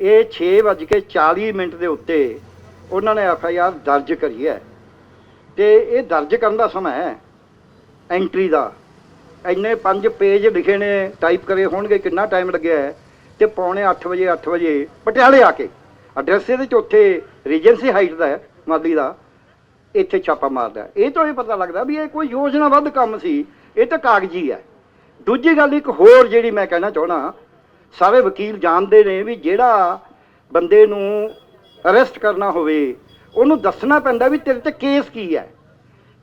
ਇਹ 6:40 ਮਿੰਟ ਦੇ ਉੱਤੇ ਉਹਨਾਂ ਨੇ ਐਫ ਆਈ ਆਰ ਦਰਜ ਕਰੀ ਹੈ। ਤੇ ਇਹ ਦਰਜ ਕਰਨ ਦਾ ਸਮਾਂ ਹੈ, ਐਂਟਰੀ ਦਾ। ਇੰਨੇ ਪੰਜ ਪੇਜ ਲਿਖੇ ਨੇ ਟਾਈਪ ਕਰੇ ਹੋਣਗੇ, ਕਿੰਨਾ ਟਾਈਮ ਲੱਗਿਆ ਹੈ। ਤੇ ਪੌਣੇ 8 ਵਜੇ 8 ਵਜੇ ਪਟਿਆਲੇ ਆ ਕੇ ਐਡਰੈਸ ਇਹਦੇ ਚ ਉੱਥੇ ਰੀਜੈਂਸੀ ਹਾਈਟ ਦਾ ਹੈ, ਮਾਲੀ ਦਾ, ਇੱਥੇ ਛਾਪਾ ਮਾਰਦਾ ਇਹ ਤੋਂ ਇਹ ਪਤਾ ਲੱਗਦਾ ਵੀ ਇਹ ਕੋਈ ਯੋਜਨਾਬੱਧ ਕੰਮ ਸੀ, ਇਹ ਤਾਂ ਕਾਗਜ਼ੀ ਹੈ। ਦੂਜੀ ਗੱਲ, ਇੱਕ ਹੋਰ ਜਿਹੜੀ ਮੈਂ ਕਹਿਣਾ ਚਾਹਣਾ ਸਾਰੇ ਵਕੀਲ ਜਾਣਦੇ ਨੇ ਵੀ ਜਿਹੜਾ ਬੰਦੇ ਨੂੰ ਅਰੈਸਟ ਕਰਨਾ ਹੋਵੇ, ਉਹਨੂੰ ਦੱਸਣਾ ਪੈਂਦਾ ਵੀ ਤੇਰੇ ਤੇ ਕੇਸ ਕੀ ਹੈ।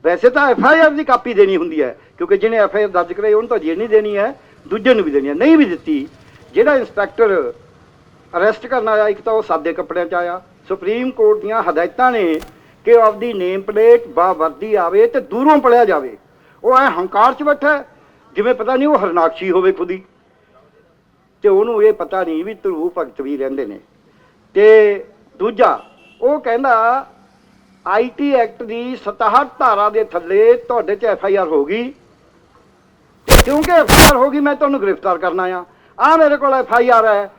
ਵੈਸੇ ਤਾਂ ਐਫ ਆਈ ਆਰ ਦੀ ਕਾਪੀ ਦੇਣੀ ਹੁੰਦੀ ਹੈ, ਕਿਉਂਕਿ ਜਿਹਨੇ ਐਫ ਆਈ ਆਰ ਦਰਜ ਕਰਾਈ, ਉਹਨੂੰ ਤਾਂ ਜੇਲ੍ਹ ਨਹੀਂ ਦੇਣੀ ਹੈ, ਦੂਜੇ ਨੂੰ ਵੀ ਦੇਣੀ ਹੈ, ਨਹੀਂ ਵੀ ਦਿੱਤੀ। ਜਿਹੜਾ ਇੰਸਪੈਕਟਰ ਅਰੈਸਟ ਕਰਨ ਆਇਆ, ਇੱਕ ਤਾਂ ਉਹ ਸਾਦੇ ਕੱਪੜਿਆਂ 'ਚ ਆਇਆ। ਸੁਪਰੀਮ ਕੋਰਟ ਦੀਆਂ ਹਦਾਇਤਾਂ ਨੇ ਕਿ ਆਪਦੀ ਨੇਮ ਪਲੇਟ ਬਾ ਵਰਦੀ ਆਵੇ ਤੇ ਦੂਰੋਂ ਪੜਿਆ ਜਾਵੇ। ਉਹ ਐ ਹੰਕਾਰ 'ਚ ਬੈਠਾ ਜਿਵੇਂ ਪਤਾ ਨਹੀਂ ਉਹ ਹਰਨਾਕਸ਼ੀ ਹੋਵੇ ਖੁਦੀ ਤੇ ਉਹਨੂੰ ਇਹ ਪਤਾ ਨਹੀਂ ਵੀ ਧਰੂ ਭਗਤ ਵੀ ਰਹਿੰਦੇ ਨੇ। ਤੇ ਦੂਜਾ, ਉਹ ਕਹਿੰਦਾ ਆਈਟੀ ਐਕਟ ਦੀ 67 ਧਾਰਾ ਦੇ ਥੱਲੇ ਤੁਹਾਡੇ ਤੇ ਐਫ ਆਈ ਆਰ ਹੋ ਗਈ। ਕਿਉਂਕਿ ਐਫ ਆਈ ਆਰ ਹੋ ਗਈ, ਮੈਂ ਤੁਹਾਨੂੰ ਗ੍ਰਿਫਤਾਰ ਕਰਨਾ ਆ। ਆ ਮੇਰੇ ਕੋਲ ਐਫ ਆਈ ਆਰ ਹੈ।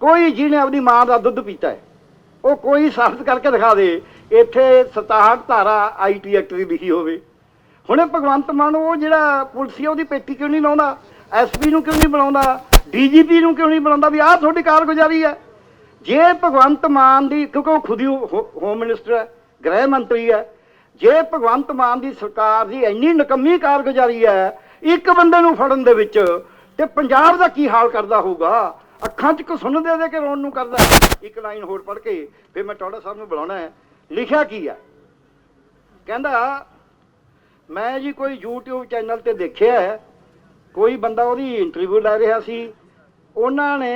ਕੋਈ ਜਿਹਨੇ ਆਪਣੀ ਮਾਂ ਦਾ ਦੁੱਧ ਪੀਤਾ ਹੈ, ਉਹ ਕੋਈ ਸਾਬਤ ਕਰਕੇ ਦਿਖਾ ਦੇ, ਇੱਥੇ 67 ਧਾਰਾ ਆਈਟੀ ਐਕਟ ਦੀ ਲਿਖੀ ਹੋਵੇ। ਹੁਣੇ ਭਗਵੰਤ ਮਾਨ, ਉਹ ਜਿਹੜਾ ਪੁਲਿਸ ਆ ਉਹਦੀ ਪੇਟੀ ਕਿਉਂ ਨਹੀਂ ਲਾਉਂਦਾ? ਐਸਪੀ ਨੂੰ ਕਿਉਂ ਨਹੀਂ ਬੁਲਾਉਂਦਾ? ਡੀਜੀਪੀ ਨੂੰ ਕਿਉਂ ਨਹੀਂ ਬੁਲਾਉਂਦਾ ਵੀ ਆਹ ਤੁਹਾਡੀ ਕਾਰਗੁਜ਼ਾਰੀ ਹੈ? ਜੇ ਭਗਵੰਤ ਮਾਨ ਦੀ, ਕਿਉਂਕਿ ਉਹ ਖੁਦ ਹੀ ਹੋ- ਹੋਮ ਮਿਨਿਸਟਰ ਹੈ, ਗ੍ਰਹਿ ਮੰਤਰੀ ਹੈ, ਜੇ ਭਗਵੰਤ ਮਾਨ ਦੀ ਸਰਕਾਰ ਦੀ ਇੰਨੀ ਨਕੰਮੀ ਕਾਰਗੁਜ਼ਾਰੀ ਹੈ, ਇੱਕ ਬੰਦੇ ਨੂੰ ਫੜਨ ਦੇ ਵਿੱਚ ਤੇ ਪੰਜਾਬ ਦਾ ਕੀ ਹਾਲ ਕਰਦਾ ਹੋਊਗਾ? ਅੱਖਾਂ 'ਚ ਕਸੁੰਨ ਦੇ ਦੇ ਕੇ ਰੋਣ ਨੂੰ ਕਰਦਾ ਇੱਕ ਲਾਈਨ ਹੋਰ ਪੜ੍ਹ ਕੇ ਫਿਰ ਮੈਂ ਟੌੜਾ ਸਾਹਿਬ ਨੂੰ ਬੁਲਾਉਣਾ ਹੈ। ਲਿਖਿਆ ਕੀ ਹੈ? ਕਹਿੰਦਾ, ਮੈਂ ਜੀ ਕੋਈ YouTube ਚੈਨਲ ਤੇ ਦੇਖਿਆ ਹੈ ਕੋਈ ਬੰਦਾ ਉਹਦੀ ਇੰਟਰਵਿਊ ਲੈ ਰਿਹਾ ਸੀ। ਉਹਨਾਂ ਨੇ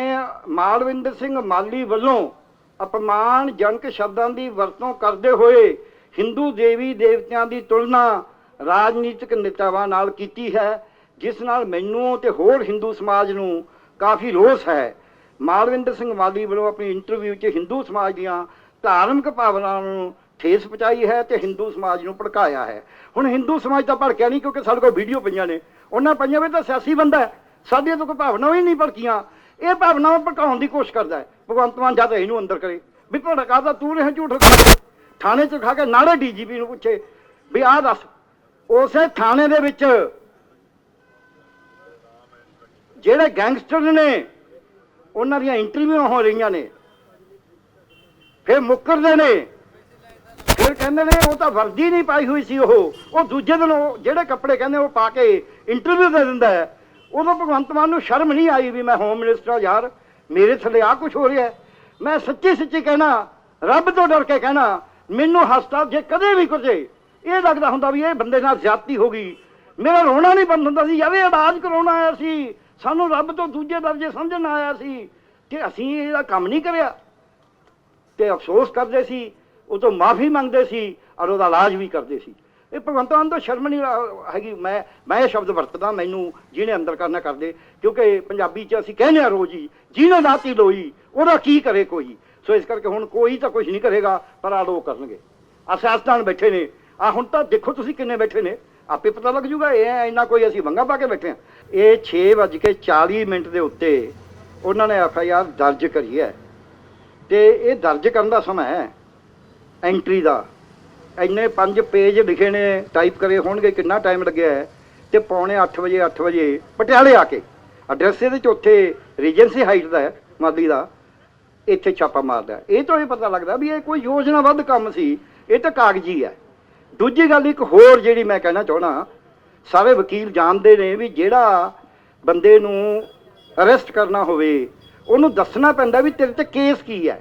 ਮਾਲਵਿੰਦਰ ਸਿੰਘ ਮਾਲੀ ਵੱਲੋਂ ਅਪਮਾਨਜਨਕ ਸ਼ਬਦਾਂ ਦੀ ਵਰਤੋਂ ਕਰਦੇ ਹੋਏ ਹਿੰਦੂ ਦੇਵੀ ਦੇਵਤਿਆਂ ਦੀ ਤੁਲਨਾ ਰਾਜਨੀਤਿਕ ਨੇਤਾਵਾਂ ਨਾਲ ਕੀਤੀ ਹੈ, ਜਿਸ ਨਾਲ ਮੈਨੂੰ ਤੇ ਹੋਰ ਹਿੰਦੂ ਸਮਾਜ ਨੂੰ ਕਾਫੀ ਰੋਸ ਹੈ। ਮਾਲਵਿੰਦਰ ਸਿੰਘ ਮਾਲੀ ਵੱਲੋਂ ਆਪਣੀ ਇੰਟਰਵਿਊ 'ਚ ਹਿੰਦੂ ਸਮਾਜ ਦੀਆਂ ਧਾਰਮਿਕ ਭਾਵਨਾਵਾਂ ਨੂੰ ਠੇਸ ਪਹੁੰਚਾਈ ਹੈ ਤੇ ਹਿੰਦੂ ਸਮਾਜ ਨੂੰ ਭੜਕਾਇਆ ਹੈ। ਹੁਣ ਹਿੰਦੂ ਸਮਾਜ ਤਾਂ ਭੜਕਿਆ ਨਹੀਂ ਕਿਉਂਕਿ ਸਾਡੇ ਕੋਲ ਵੀਡੀਓ ਪਈਆਂ ਨੇ। ਉਹਨਾਂ ਪਈਆਂ ਵੀ ਤਾਂ ਸਿਆਸੀ ਬੰਦਾ ਹੈ। ਸਾਡੀਆਂ ਤਾਂ ਕੋਈ ਭਾਵਨਾਵਾਂ ਹੀ ਨਹੀਂ ਭੜਕੀਆਂ। ਇਹ ਭਾਵਨਾਵਾਂ ਭੜਕਾਉਣ ਦੀ ਕੋਸ਼ਿਸ਼ ਕਰਦਾ ਹੈ। ਭਗਵੰਤ ਮਾਨ ਜਦ ਇਹਨੂੰ ਅੰਦਰ ਕਰੇ, ਵੀ ਭੜਕਾ ਤਾਂ ਤੂੰ ਰਿਹਾ ਝੂਠ ਥਾਣੇ 'ਚ ਖਾ ਕੇ ਨਾਲੇ ਡੀਜੀਪੀ ਨੂੰ ਪੁੱਛੇ, ਵੀ ਆਹ ਦੱਸ, ਉਸੇ ਥਾਣੇ ਦੇ ਵਿੱਚ ਜਿਹੜੇ ਗੈਂਗਸਟਰ ਨੇ, ਉਹਨਾਂ ਦੀਆਂ ਇੰਟਰਵਿਊ ਹੋ ਰਹੀਆਂ ਨੇ, ਫਿਰ ਮੁੱਕਰਦੇ ਨੇ। ਕਹਿੰਦੇ ਨੇ, ਉਹ ਤਾਂ ਵਰਦੀ ਨਹੀਂ ਪਾਈ ਹੋਈ ਸੀ ਉਹ। ਉਹ ਦੂਜੇ ਦਿਨ ਉਹ ਜਿਹੜੇ ਕੱਪੜੇ ਕਹਿੰਦੇ ਉਹ ਪਾ ਕੇ ਇੰਟਰਵਿਊ ਦੇ ਦਿੰਦਾ ਹੈ। ਉਦੋਂ ਭਗਵੰਤ ਮਾਨ ਨੂੰ ਸ਼ਰਮ ਨਹੀਂ ਆਈ ਵੀ ਮੈਂ ਹੋਮ ਮਿਨਿਸਟਰ ਹਾਂ ਯਾਰ, ਮੇਰੇ ਥੱਲੇ ਆ ਕੁਝ ਹੋ ਰਿਹਾ ਮੈਂ ਸੱਚੀ ਸੱਚੀ ਕਹਿਣਾ, ਰੱਬ ਤੋਂ ਡਰ ਕੇ ਕਹਿਣਾ, ਮੈਨੂੰ ਹਸਪਤਾਲ ਜੇ ਕਦੇ ਵੀ ਕੁਝ ਇਹ ਲੱਗਦਾ ਹੁੰਦਾ ਵੀ ਇਹ ਬੰਦੇ ਨਾਲ ਜ਼ਿਆਦਤੀ ਹੋ ਗਈ। ਮੇਰਾ ਰੋਣਾ ਨਹੀਂ ਬੰਦ ਹੁੰਦਾ ਸੀ, ਯਾਰ ਇਹ ਇਲਾਜ ਕਰਾਉਣ ਆਇਆ ਸੀ? ਸਾਨੂੰ ਰੱਬ ਤੋਂ ਦੂਜੇ ਦਰਜੇ ਸਮਝਣ ਆਇਆ ਸੀ ਕਿ ਅਸੀਂ ਇਹਦਾ ਕੰਮ ਨਹੀਂ ਕਰਿਆ। ਤੇ ਅਫਸੋਸ ਕਰਦੇ ਸੀ ਉਹ ਤੋਂ ਮਾਫੀ ਮੰਗਦੇ ਸੀ ਔਰ ਉਹਦਾ ਇਲਾਜ ਵੀ ਕਰਦੇ ਸੀ। ਇਹ ਭਗਵੰਤ ਮਾਨ ਤੋਂ ਸ਼ਰਮ ਨਹੀਂ ਹੈਗੀ। ਮੈਂ ਮੈਂ ਇਹ ਸ਼ਬਦ ਵਰਤਦਾ, ਮੈਨੂੰ ਜਿਹਨੇ ਅੰਦਰ ਕਰਨਾ ਕਰਦੇ। ਕਿਉਂਕਿ ਪੰਜਾਬੀ 'ਚ ਅਸੀਂ ਕਹਿੰਦੇ ਆ ਰੋਜ਼ ਹੀ, ਜਿਹਨੇ ਲਾਤੀ ਲੋਈ, ਉਹਦਾ ਕੀ ਕਰੇ ਕੋਈ? ਸੋ ਇਸ ਕਰਕੇ ਹੁਣ ਕੋਈ ਤਾਂ ਕੁਝ ਨਹੀਂ ਕਰੇਗਾ, ਪਰ ਆ ਲੋਕ ਕਰਨਗੇ। ਆ ਸਿਆਸਤਦਾਨ ਬੈਠੇ ਨੇ। ਆ ਹੁਣ ਤਾਂ ਦੇਖੋ ਤੁਸੀਂ ਕਿੰਨੇ ਬੈਠੇ ਨੇ। ਆਪੇ ਪਤਾ ਲੱਗ ਜੂਗਾ, ਇਹ ਇੰਨਾ ਕੋਈ ਅਸੀਂ ਵੰਗਾ ਪਾ ਕੇ ਬੈਠੇ ਆ ਇਹ 6:40 ਮਿੰਟ ਦੇ ਉੱਤੇ ਉਹਨਾਂ ਨੇ ਐਫ ਆਈ ਆਰ ਦਰਜ ਕਰੀ ਹੈ। ਤੇ ਇਹ ਦਰਜ ਕਰਨ ਦਾ ਸਮਾਂ ਹੈ। ਐਂਟਰੀ ਦਾ। ਇੰਨੇ ਪੰਜ ਪੇਜ ਲਿਖੇ ਨੇ ਟਾਈਪ ਕਰੇ ਹੋਣਗੇ, ਕਿੰਨਾ ਟਾਈਮ ਲੱਗਿਆ ਹੈ। ਤੇ ਪੌਣੇ 8 ਵਜੇ 8 ਵਜੇ ਪਟਿਆਲੇ ਆ ਕੇ। ਐਡਰੈਸ ਇਹਦੇ ਚ ਉੱਥੇ ਰੀਜੈਂਸੀ ਹਾਈਟ ਦਾ ਹੈ, ਮਾਲੀ ਦਾ। ਇੱਥੇ ਛਾਪਾ ਮਾਰਦਾ ਇਹ ਤੋਂ ਇਹ ਪਤਾ ਲੱਗਦਾ ਵੀ ਇਹ ਕੋਈ ਯੋਜਨਾਬੱਧ ਕੰਮ ਸੀ। ਇਹ ਤਾਂ ਕਾਗਜ਼ੀ ਹੈ। ਦੂਜੀ ਗੱਲ, ਇੱਕ ਹੋਰ ਜਿਹੜੀ ਮੈਂ ਕਹਿਣਾ ਚਾਹਣਾ ਸਾਰੇ ਵਕੀਲ ਜਾਣਦੇ ਨੇ ਵੀ ਜਿਹੜਾ ਬੰਦੇ ਨੂੰ ਅਰੈਸਟ ਕਰਨਾ ਹੋਵੇ, ਉਹਨੂੰ ਦੱਸਣਾ ਪੈਂਦਾ ਵੀ ਤੇਰੇ ਤੇ ਕੇਸ ਕੀ ਹੈ।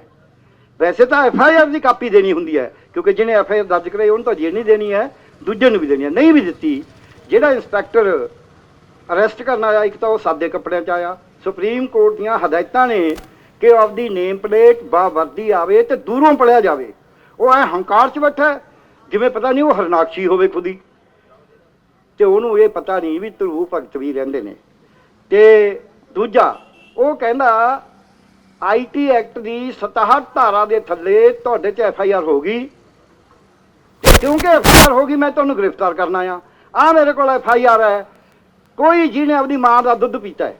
ਵੈਸੇ ਤਾਂ ਐਫ ਆਈ ਆਰ ਦੀ ਕਾਪੀ ਦੇਣੀ ਹੁੰਦੀ ਹੈ, ਕਿਉਂਕਿ ਜਿਹਨੇ ਐਫ ਆਈ ਆਰ ਦਰਜ ਕਰਾਈ, ਉਹਨੂੰ ਤਾਂ ਜੇਲ੍ਹ ਨਹੀਂ ਦੇਣੀ ਹੈ, ਦੂਜੇ ਨੂੰ ਵੀ ਦੇਣੀ ਹੈ, ਨਹੀਂ ਵੀ ਦਿੱਤੀ। ਜਿਹੜਾ ਇੰਸਪੈਕਟਰ ਅਰੈਸਟ ਕਰਨ ਆਇਆ, ਇੱਕ ਤਾਂ ਉਹ ਸਾਦੇ ਕੱਪੜਿਆਂ 'ਚ ਆਇਆ। ਸੁਪਰੀਮ ਕੋਰਟ ਦੀਆਂ ਹਦਾਇਤਾਂ ਨੇ ਕਿ ਆਪਦੀ ਨੇਮ ਪਲੇਟ ਬਾ ਵਰਦੀ ਆਵੇ ਤੇ ਦੂਰੋਂ ਪੜਿਆ ਜਾਵੇ। ਉਹ ਐ ਹੰਕਾਰ 'ਚ ਬੈਠਾ ਜਿਵੇਂ ਪਤਾ ਨਹੀਂ ਉਹ ਹਰਨਾਕਸ਼ੀ ਹੋਵੇ ਖੁਦੀ ਤੇ ਉਹਨੂੰ ਇਹ ਪਤਾ ਨਹੀਂ ਵੀ ਧਰੂ ਭਗਤ ਵੀ ਰਹਿੰਦੇ ਨੇ। ਤੇ ਦੂਜਾ, ਉਹ ਕਹਿੰਦਾ ਆਈਟੀ ਐਕਟ ਦੀ 67 ਧਾਰਾ ਦੇ ਥੱਲੇ ਤੁਹਾਡੇ 'ਚ ਐਫ ਆਈ ਆਰ ਹੋ ਗਈ। ਕਿਉਂਕਿ ਐਫ ਆਈ ਆਰ ਹੋ ਗਈ, ਮੈਂ ਤੁਹਾਨੂੰ ਗ੍ਰਿਫਤਾਰ ਕਰਨਾ ਆ। ਆ ਮੇਰੇ ਕੋਲ ਐਫ ਆਈ ਆਰ ਹੈ। ਕੋਈ ਜਿਹਨੇ ਆਪਣੀ ਮਾਂ ਦਾ ਦੁੱਧ ਪੀਤਾ ਹੈ,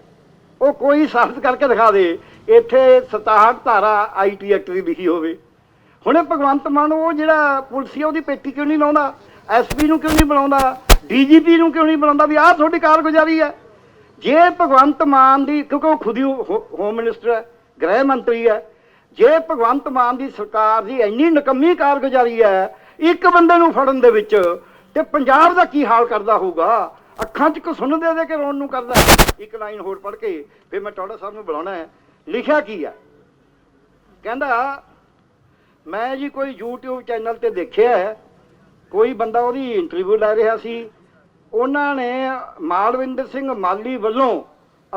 ਉਹ ਕੋਈ ਸਾਬਤ ਕਰਕੇ ਦਿਖਾ ਦੇ, ਇੱਥੇ 67 ਧਾਰਾ ਆਈਟੀ ਐਕਟ ਦੀ ਲਿਖੀ ਹੋਵੇ। ਹੁਣੇ ਭਗਵੰਤ ਮਾਨ, ਉਹ ਜਿਹੜਾ ਪੁਲਿਸ ਆ ਉਹਦੀ ਪੇਟੀ ਕਿਉਂ ਨਹੀਂ ਲਾਉਂਦਾ? ਐਸਪੀ ਨੂੰ ਕਿਉਂ ਨਹੀਂ ਬੁਲਾਉਂਦਾ? ਡੀਜੀਪੀ ਨੂੰ ਕਿਉਂ ਨਹੀਂ ਬੁਲਾਉਂਦਾ ਵੀ ਆਹ ਤੁਹਾਡੀ ਕਾਰਗੁਜ਼ਾਰੀ ਹੈ? ਜੇ ਭਗਵੰਤ ਮਾਨ ਦੀ, ਕਿਉਂਕਿ ਉਹ ਖੁਦ ਹੀ, ਹੋ- ਹੋਮ ਮਿਨਿਸਟਰ ਹੈ ਗ੍ਰਹਿ ਮੰਤਰੀ ਹੈ। ਜੇ ਭਗਵੰਤ ਮਾਨ ਦੀ ਸਰਕਾਰ ਦੀ ਇੰਨੀ ਨਕੰਮੀ ਕਾਰਗੁਜ਼ਾਰੀ ਹੈ ਇੱਕ ਬੰਦੇ ਨੂੰ ਫੜਨ ਦੇ ਵਿੱਚ ਤੇ ਪੰਜਾਬ ਦਾ ਕੀ ਹਾਲ ਕਰਦਾ ਹੋਊਗਾ? ਅੱਖਾਂ 'ਚ ਕਸੁੰਨ ਦੇ ਦੇ ਕੇ ਰੋਣ ਨੂੰ ਕਰਦਾ ਇੱਕ ਲਾਈਨ ਹੋਰ ਪੜ੍ਹ ਕੇ ਫਿਰ ਮੈਂ ਟੌੜਾ ਸਾਹਿਬ ਨੂੰ ਬੁਲਾਉਣਾ ਹੈ। ਲਿਖਿਆ ਕੀ ਹੈ? ਕਹਿੰਦਾ ਮੈਂ ਜੀ ਕੋਈ YouTube ਚੈਨਲ ਤੇ ਦੇਖਿਆ ਹੈ, ਕੋਈ ਬੰਦਾ ਉਹਦੀ ਇੰਟਰਵਿਊ ਲੈ ਰਿਹਾ ਸੀ। ਉਹਨਾਂ ਨੇ ਮਾਲਵਿੰਦਰ ਸਿੰਘ ਮਾਲੀ ਵੱਲੋਂ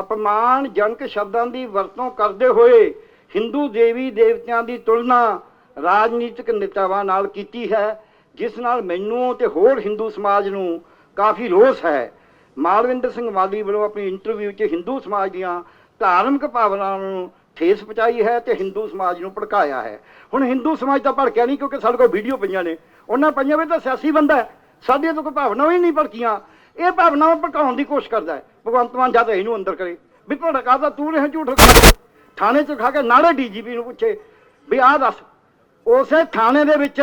ਅਪਮਾਨਜਨਕ ਸ਼ਬਦਾਂ ਦੀ ਵਰਤੋਂ ਕਰਦੇ ਹੋਏ ਹਿੰਦੂ ਦੇਵੀ ਦੇਵਤਿਆਂ ਦੀ ਤੁਲਨਾ ਰਾਜਨੀਤਿਕ ਨੇਤਾਵਾਂ ਨਾਲ ਕੀਤੀ ਹੈ, ਜਿਸ ਨਾਲ ਮੈਨੂੰ ਤੇ ਹੋਰ ਹਿੰਦੂ ਸਮਾਜ ਨੂੰ ਕਾਫੀ ਰੋਸ ਹੈ। ਮਾਲਵਿੰਦਰ ਸਿੰਘ ਮਾਲੀ ਵੱਲੋਂ ਆਪਣੀ ਇੰਟਰਵਿਊ 'ਚ ਹਿੰਦੂ ਸਮਾਜ ਦੀਆਂ ਧਾਰਮਿਕ ਭਾਵਨਾਵਾਂ ਨੂੰ ਠੇਸ ਪਹੁੰਚਾਈ ਹੈ ਤੇ ਹਿੰਦੂ ਸਮਾਜ ਨੂੰ ਭੜਕਾਇਆ ਹੈ। ਹੁਣ ਹਿੰਦੂ ਸਮਾਜ ਤਾਂ ਭੜਕਿਆ ਨਹੀਂ ਕਿਉਂਕਿ ਸਾਡੇ ਕੋਲ ਵੀਡੀਓ ਪਈਆਂ ਨੇ। ਉਹਨਾਂ ਪਈਆਂ ਵੀ ਤਾਂ ਸਿਆਸੀ ਬੰਦਾ ਹੈ। ਸਾਡੀਆਂ ਤਾਂ ਕੋਈ ਭਾਵਨਾਵਾਂ ਹੀ ਨਹੀਂ ਭੜਕੀਆਂ। ਇਹ ਭਾਵਨਾਵਾਂ ਭੜਕਾਉਣ ਦੀ ਕੋਸ਼ਿਸ਼ ਕਰਦਾ ਹੈ। ਭਗਵੰਤ ਮਾਨ ਜਦ ਇਹਨੂੰ ਅੰਦਰ ਕਰੇ, ਵੀ ਤੁਹਾਡਾ ਕਾਹਦਾ ਤੂੰ ਰਹੇ ਝੂਠ ਥਾਣੇ 'ਚ ਖਾ ਕੇ ਨਾਲੇ ਡੀਜੀਪੀ ਨੂੰ ਪੁੱਛੇ, ਵੀ ਆਹ ਦੱਸ, ਉਸੇ ਥਾਣੇ ਦੇ ਵਿੱਚ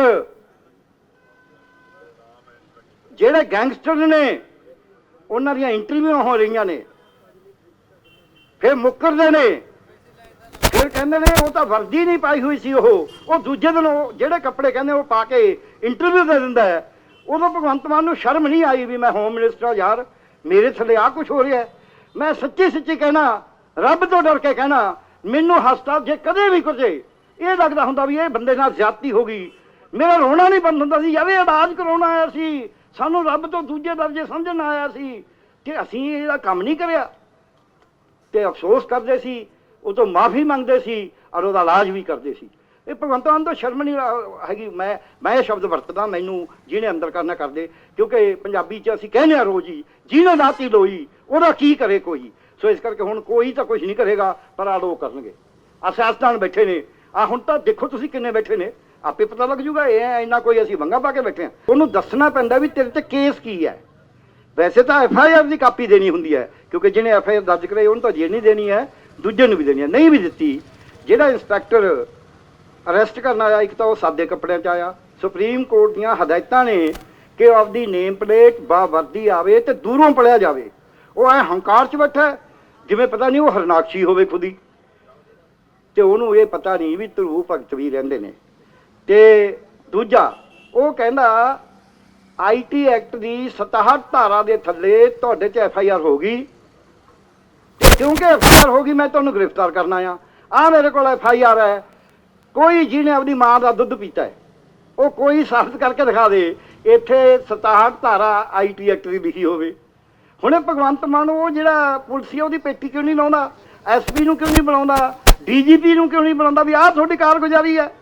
ਜਿਹੜੇ ਗੈਂਗਸਟਰ ਨੇ, ਉਹਨਾਂ ਦੀਆਂ ਇੰਟਰਵਿਊ ਹੋ ਰਹੀਆਂ ਨੇ, ਫਿਰ ਮੁੱਕਰਦੇ ਨੇ। ਫਿਰ ਕਹਿੰਦੇ ਨੇ, ਉਹ ਤਾਂ ਵਰਦੀ ਨਹੀਂ ਪਾਈ ਹੋਈ ਸੀ ਉਹ। ਉਹ ਦੂਜੇ ਦਿਨ ਉਹ ਜਿਹੜੇ ਕੱਪੜੇ ਕਹਿੰਦੇ ਉਹ ਪਾ ਕੇ ਇੰਟਰਵਿਊ ਦੇ ਦਿੰਦਾ ਹੈ। ਉਦੋਂ ਭਗਵੰਤ ਮਾਨ ਨੂੰ ਸ਼ਰਮ ਨਹੀਂ ਆਈ ਵੀ ਮੈਂ ਹੋਮ ਮਿਨਿਸਟਰ ਯਾਰ। ਮੇਰੇ ਥੱਲੇ ਆ ਕੁਝ ਹੋ ਰਿਹਾ ਮੈਂ ਸੱਚੀ ਸੱਚੀ ਕਹਿਣਾ, ਰੱਬ ਤੋਂ ਡਰ ਕੇ ਕਹਿਣਾ, ਮੈਨੂੰ ਹਸਪਤਾਲ ਜੇ ਕਦੇ ਵੀ ਕੁਝ, ਇਹ ਲੱਗਦਾ ਹੁੰਦਾ ਵੀ ਇਹ ਬੰਦੇ ਨਾਲ ਜ਼ਿਆਦਤੀ ਹੋ ਗਈ। ਮੇਰਾ ਰੋਣਾ ਨਹੀਂ ਬੰਦ ਹੁੰਦਾ ਸੀ, ਯਾਰ ਇਹ ਇਲਾਜ ਕਰਾਉਣਾ ਆਇਆ ਸੀ? ਸਾਨੂੰ ਰੱਬ ਤੋਂ ਦੂਜੇ ਦਰਜੇ ਸਮਝਣ ਆਇਆ ਸੀ ਕਿ ਅਸੀਂ ਇਹਦਾ ਕੰਮ ਨਹੀਂ ਕਰਿਆ। ਤੇ ਅਫਸੋਸ ਕਰਦੇ ਸੀ, ਉਹ ਤੋਂ ਮਾਫੀ ਮੰਗਦੇ ਸੀ, ਔਰ ਉਹਦਾ ਇਲਾਜ ਵੀ ਕਰਦੇ ਸੀ। ਇਹ ਭਗਵੰਤ ਮਾਨ ਤੋਂ ਸ਼ਰਮ ਨਹੀਂ ਆ- ਹੈਗੀ। ਮੈਂ ਮੈਂ ਇਹ ਸ਼ਬਦ ਵਰਤਦਾ, ਮੈਨੂੰ ਜਿਹਨੇ ਅੰਦਰ ਕਰਨਾ ਕਰਦੇ। ਕਿਉਂਕਿ ਪੰਜਾਬੀ 'ਚ ਅਸੀਂ ਕਹਿੰਦੇ ਆ ਰੋਜ਼ ਹੀ, ਜਿਹਨੇ ਲਾਤੀ ਲੋਈ, ਉਹਦਾ ਕੀ ਕਰੇ ਕੋਈ? ਸੋ ਇਸ ਕਰਕੇ ਹੁਣ ਕੋਈ ਤਾਂ ਕੁਝ ਨਹੀਂ ਕਰੇਗਾ, ਪਰ ਆ ਲੋਕ ਕਰਨਗੇ। ਆ ਸਿਆਸਤਦਾਨ ਬੈਠੇ ਨੇ। ਆ ਹੁਣ ਤਾਂ ਦੇਖੋ ਤੁਸੀਂ ਕਿੰਨੇ ਬੈਠੇ ਨੇ। ਆਪੇ ਪਤਾ ਲੱਗ ਜੂਗਾ, ਇਹ ਇੰਨਾ ਕੋਈ ਅਸੀਂ ਵੰਗਾ ਪਾ ਕੇ ਬੈਠੇ ਆ ਉਹਨੂੰ ਦੱਸਣਾ ਪੈਂਦਾ ਵੀ ਤੇਰੇ ਤੇ ਕੇਸ ਕੀ ਹੈ। ਵੈਸੇ ਤਾਂ ਐਫ ਆਈ ਆਰ ਦੀ ਕਾਪੀ ਦੇਣੀ ਹੁੰਦੀ ਹੈ, ਕਿਉਂਕਿ ਜਿਹਨੇ ਐਫ ਆਈ ਆਰ ਦਰਜ ਕਰਾਈ, ਉਹਨੂੰ ਤਾਂ ਜੇਲ੍ਹ ਨਹੀਂ ਦੇਣੀ ਹੈ, ਦੂਜੇ ਨੂੰ ਵੀ ਦੇਣੀ ਹੈ। ਨਹੀਂ ਵੀ ਦਿੱਤੀ। ਜਿਹੜਾ ਇੰਸਪੈਕਟਰ ਅਰੈਸਟ ਕਰਨ ਆਇਆ, ਇੱਕ ਤਾਂ ਉਹ ਸਾਦੇ ਕੱਪੜਿਆਂ 'ਚ ਆਇਆ। ਸੁਪਰੀਮ ਕੋਰਟ ਦੀਆਂ ਹਦਾਇਤਾਂ ਨੇ ਕਿ ਆਪਦੀ ਨੇਮ ਪਲੇਟ ਬਾ ਵਰਦੀ ਆਵੇ ਤੇ ਦੂਰੋਂ ਪੜਿਆ ਜਾਵੇ। ਉਹ ਐ ਹੰਕਾਰ 'ਚ ਬੈਠਾ ਜਿਵੇਂ ਪਤਾ ਨਹੀਂ ਉਹ ਹਰਨਾਕਸ਼ੀ ਹੋਵੇ ਖੁਦੀ ਤੇ ਉਹਨੂੰ ਇਹ ਪਤਾ ਨਹੀਂ ਵੀ ਧਰੂ ਭਗਤ ਵੀ ਰਹਿੰਦੇ ਨੇ। ਤੇ ਦੂਜਾ, ਉਹ ਕਹਿੰਦਾ ਆਈਟੀ ਐਕਟ ਦੀ 67 ਧਾਰਾ ਦੇ ਥੱਲੇ ਤੁਹਾਡੇ 'ਚ ਐਫ ਆਈ ਆਰ ਹੋ ਗਈ। ਤੇ ਕਿਉਂਕਿ ਐਫ ਆਈ ਆਰ ਹੋ ਗਈ, ਮੈਂ ਤੁਹਾਨੂੰ ਗ੍ਰਿਫਤਾਰ ਕਰਨਾ ਆ ਆ ਮੇਰੇ ਕੋਲ ਐਫ ਆਈ ਆਰ ਹੈ। ਕੋਈ ਜਿਹਨੇ ਆਪਣੀ ਮਾਂ ਦਾ ਦੁੱਧ ਪੀਤਾ ਹੈ, ਉਹ ਕੋਈ ਸਾਬਤ ਕਰਕੇ ਦਿਖਾ ਦੇ, ਇੱਥੇ 67 ਧਾਰਾ ਆਈਟੀ ਐਕਟ ਦੀ ਲਿਖੀ ਹੋਵੇ। ਹੁਣੇ ਭਗਵੰਤ ਮਾਨ, ਉਹ ਜਿਹੜਾ ਪੁਲਿਸ ਆ ਉਹਦੀ ਪੇਟੀ ਕਿਉਂ ਨਹੀਂ ਲਾਉਂਦਾ? ਐਸਪੀ ਨੂੰ ਕਿਉਂ ਨਹੀਂ ਬੁਲਾਉਂਦਾ? ਡੀਜੀਪੀ ਨੂੰ ਕਿਉਂ ਨਹੀਂ ਬੁਲਾਉਂਦਾ ਵੀ ਆਹ ਤੁਹਾਡੀ ਕਾਰਗੁਜ਼ਾਰੀ ਹੈ?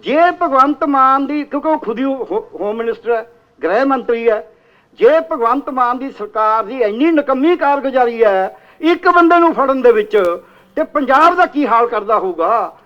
ਜੇ ਭਗਵੰਤ ਮਾਨ ਦੀ, ਕਿਉਂਕਿ ਉਹ ਖੁਦ ਹੀ ਹੋ- ਹੋਮ ਮਿਨਿਸਟਰ ਹੈ, ਗ੍ਰਹਿ ਮੰਤਰੀ ਹੈ, ਜੇ ਭਗਵੰਤ ਮਾਨ ਦੀ ਸਰਕਾਰ ਦੀ ਇੰਨੀ ਨਕੰਮੀ ਕਾਰਗੁਜ਼ਾਰੀ ਹੈ, ਇੱਕ ਬੰਦੇ ਨੂੰ ਫੜਨ ਦੇ ਵਿੱਚ, ਤੇ ਪੰਜਾਬ ਦਾ ਕੀ ਹਾਲ ਕਰਦਾ ਹੋਊਗਾ?